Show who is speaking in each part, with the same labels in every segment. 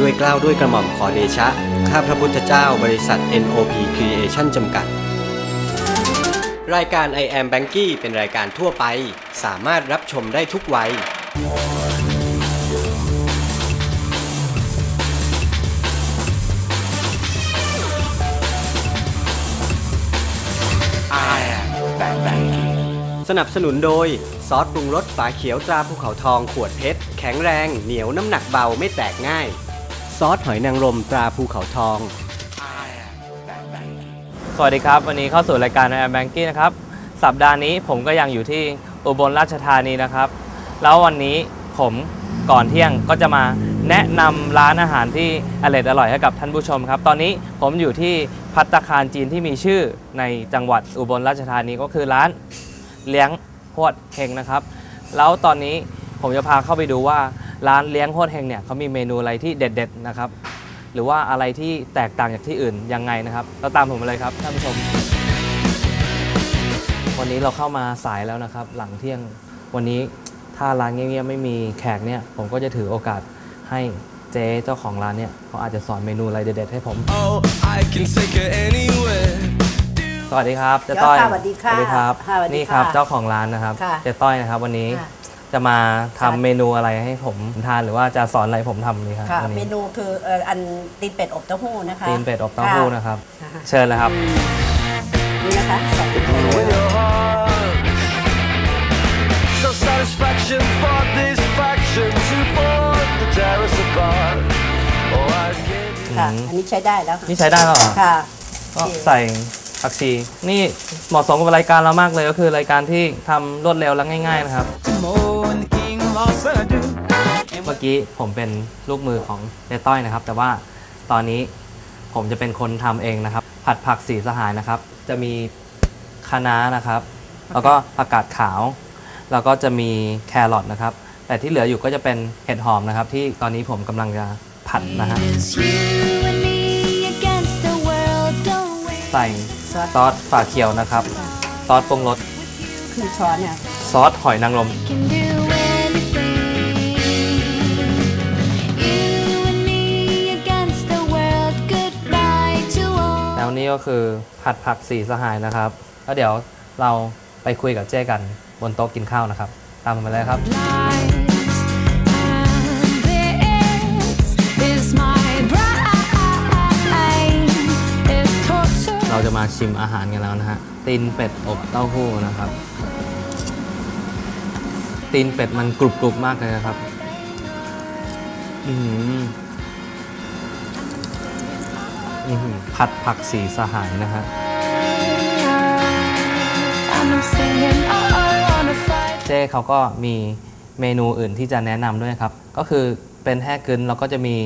Speaker 1: ด้วยเกล้าวด้วยกระหม่อมขอเดชะ ข้าพระพุทธเจ้าบริษัท NOP Creation จำกัด รายการ I am Banky เป็นรายการทั่วไป สามารถรับชมได้ทุกวัยสนับสนุนโดย ซอสปรุงรสฝาเขียวตราภูเขาทองขวดเพชร แข็งแรง เหนียวน้ำหนักเบาไม่แตกง่าย ซอสหอยนางรมตราภูเขาทอง
Speaker 2: สวัสดีครับ วันนี้เข้าสู่รายการ i am Banking นะครับ สัปดาห์นี้ผมก็ยังอยู่ที่อุบลราชธานีนะครับ แล้ววันนี้ผมก่อนเที่ยงก็จะมาแนะนำร้านอาหารที่อร่อยอร่อยให้กับท่านผู้ชมครับ ตอนนี้ผมอยู่ที่พัตตาคารจีนที่มีชื่อในจังหวัดอุบลราชธานีก็คือร้านเลี้ยงโฮดเฮงนะครับ แล้วตอนนี้ผมจะพาเข้าไปดูว่า ร้านเลี้ยงโฮดเฮงเนี่ยเขามีเมนูอะไรที่เด็ดๆนะครับ หรือว่าอะไรที่แตกต่างจากที่อื่นยังไงนะครับ เราตามผมมาเลยครับท่านผู้ชม วันนี้เราเข้ามาสายแล้วนะครับ หลังเที่ยงวันนี้ถ้าร้านเงียบๆไม่มีแขกเนี่ย ผมก็จะถือโอกาสให้เจ๊เจ้าของร้านเนี่ยเขาอาจจะสอนเมนูอะไรเด็ดๆให้ผม
Speaker 3: Oh, I can take her anywhere.
Speaker 2: สวัสดีครับเจ๊ต้อย
Speaker 4: ค่ะสวัสดีค่ะ
Speaker 2: สวัสดีครับ
Speaker 4: ค่ะสวัสดี
Speaker 2: นี่ครับ
Speaker 4: ค่ะ
Speaker 2: เจ้าของร้านนะครับ
Speaker 4: ค่ะ
Speaker 2: เจ๊ต้อยนะครับ วันนี้
Speaker 4: ค่ะ
Speaker 2: จะมาทำ
Speaker 4: ค่ะ
Speaker 2: เมนูอะไรให้ผมทานหรือว่าจะสอนอะไรผมทำดีครับ
Speaker 4: ค่ะ
Speaker 2: วัน
Speaker 4: เม
Speaker 2: นี้
Speaker 4: นูคือเอ่ออันตีนเป็ดอบเต้าหู้นะคะ
Speaker 2: ตีนเป็ดอบเต้าหู้นะครับ
Speaker 4: ค่ะ
Speaker 2: เชิญเลยครับ
Speaker 4: นี่นะคะสองตัว
Speaker 3: With your heart. So satisfaction for this faction to form the terrace apart. Oh, I can't.
Speaker 4: ค่ะ
Speaker 2: อืม
Speaker 4: อันนี้ใช้ได้แล้วค่ะ
Speaker 2: นี่ใช้ได้แล้วเหรอ
Speaker 4: ค่ะ
Speaker 2: ก็ใส่ผักชีนี่เหมาะสมกับรายการเรามากเลยก็คือรายการที่ทำรวดเร็วและง่าย ๆ นะครับ เมื่อกี้ผมเป็นลูกมือของเจ๊ต้อยนะครับ แต่ว่าตอนนี้ผมจะเป็นคนทำเองนะครับ ผัดผักสีสหายนะครับ จะมีคะน้านะครับ แล้วก็ผักกาดขาว แล้วก็จะมีแครอทนะครับ แต่ที่เหลืออยู่ก็จะเป็นเห็ดหอมนะครับ ที่ตอนนี้ผมกำลังจะผัดนะฮะ
Speaker 5: It's you and me against the world. Don't wait.
Speaker 2: ใส่ซอสฝาเขียวนะครับ ซอสปรุงรส
Speaker 4: ครึ่งช้อนเนี่ย
Speaker 2: ซอสหอยนางรม คือผัดผักสีสหายนะครับ แล้วเดี๋ยวเราไปคุยกับเจ้กันบนโต๊ะกินข้าวนะครับ ตามผมมาเลยครับ
Speaker 5: Lies and this is my bride. It's torture.
Speaker 2: เราจะมาชิมอาหารกันแล้วนะฮะ ตีนเป็ดอบเต้าหู้นะครับ ตีนเป็ดมันกรุบกรุบๆมากเลยนะครับ อือหืออื้อหือ ผัดผักสีสหายนะฮะ
Speaker 5: And I'm singing, oh, oh, on a Friday.
Speaker 2: เจ้เขาก็มีเมนูอื่นที่จะแนะนำด้วยครับ ก็คือเป็นแห้กึนแล้วก็จะมี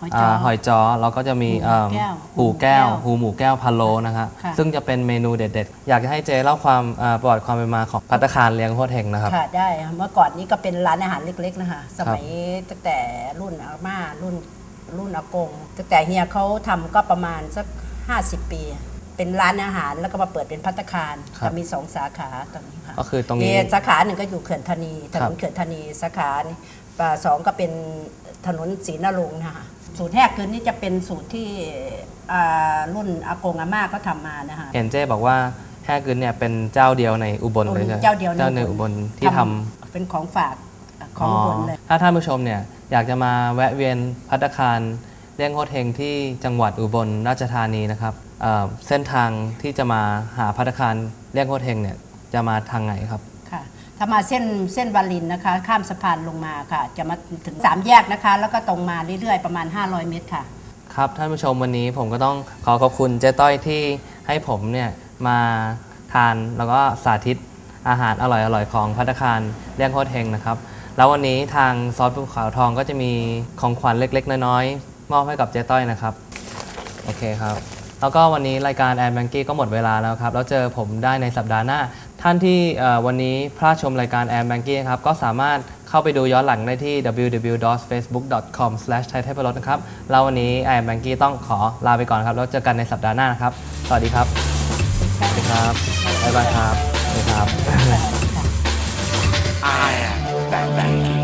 Speaker 4: หอย
Speaker 2: อ่า
Speaker 4: จ้อ
Speaker 2: หอยจ้อแล้วก็จะมี
Speaker 4: หู
Speaker 2: เอิ่ม
Speaker 4: แก้ว
Speaker 2: หูแก้ว
Speaker 4: หู
Speaker 2: หูหมูแก้วพะโล้นะฮะ
Speaker 4: ค่ะ
Speaker 2: ซึ่งจะเป็นเมนูเด็ด ๆ อยากจะให้เจเล่าความอ่าประวัติความเป็นมาของพัตตาคารเลี้ยงโคตรเฮงนะครับ
Speaker 4: ค่ะได้ค่ะเมื่อก่อนนี้ก็เป็นร้านอาหารเล็ก ๆ นะคะสมัยตั้งแต่รุ่นอาม่ารุ่น รุ่นอากงตั้งแต่เฮียเขาทำก็ประมาณสัก 50 ปี เป็นร้านอาหารแล้วก็มาเปิดเป็นพัตตาคาร
Speaker 2: ครับ
Speaker 4: แต่มีสองสาขาตอนนี้ค่ะ
Speaker 2: ก็คือตรงนี้
Speaker 4: มีสาขาหนึ่งก็อยู่เขื่อนธานีถ
Speaker 2: ครั
Speaker 4: น
Speaker 2: บ
Speaker 4: นเขื่อนธานีสาขานี่อ่าสองก็เป็นถนนศรีนรงค์นะคะสูตรแรกคือนี่จะเป็นสูตรที่อ่ารุ่นอากงอาม่าเขาทำมานะคะ
Speaker 2: เห็นเจ้บอกว่าแห้กึนเนี่ยเป็นเจ้าเดียวในอุบลเลยใช่ไหม
Speaker 4: เจ้าเดียว
Speaker 2: เจ้าในอุบลที่ทำ
Speaker 4: เป็นของฝากของอุบลเลย
Speaker 2: ถ้าท่านผู้ชมเนี่ย อยากจะมาแวะเวียนพัตตาคารเลี้ยงโคตรเฮงที่จังหวัดอุบลราชธานีนะครับเอ่อเส้นทางที่จะมาหาพัตตาคารเลี้ยงโคตรเฮงเนี่ยจะมาทางไหนครับ
Speaker 4: ค่ะถ้ามาเส้นเส้นวารินนะคะ ข้ามสะพานลงมาค่ะ จะมาถึงสามแยกนะคะ แล้วก็ตรงมาเรื่อยๆประมาณ 500 เมตรค่ะ
Speaker 2: ครับท่านผู้ชมวันนี้ผมก็ต้องขอขอบคุณเจ๊ต้อยที่ให้ผมเนี่ยมาทานแล้วก็สาธิตอาหารอร่อยๆของพัตตาคารเลี้ยงโคตรเฮงนะครับ แล้ววันนี้ทางซอสภูเขาทองก็จะมีของขวัญเล็ก ๆ น้อยๆมอบให้กับเจ๊ต้อยนะครับ โอเคครับ แล้วก็วันนี้รายการแอนแบงกี้ก็หมดเวลาแล้วครับ แล้วเจอผมได้ในสัปดาห์หน้า ท่านที่เอ่อวันนี้พลาดชมรายการแอนแบงกี้ครับ ก็สามารถเข้าไปดูย้อนหลังได้ที่ www.facebook.com/thaitypelot นะครับ แล้ววันนี้แอนแบงกี้ต้องขอลาไปก่อนครับ แล้วเจอกันในสัปดาห์หน้านะครับ สวัสดีครับ สวัสดีครับบ๊ายบายครับสวัสดีครับ bang, bang.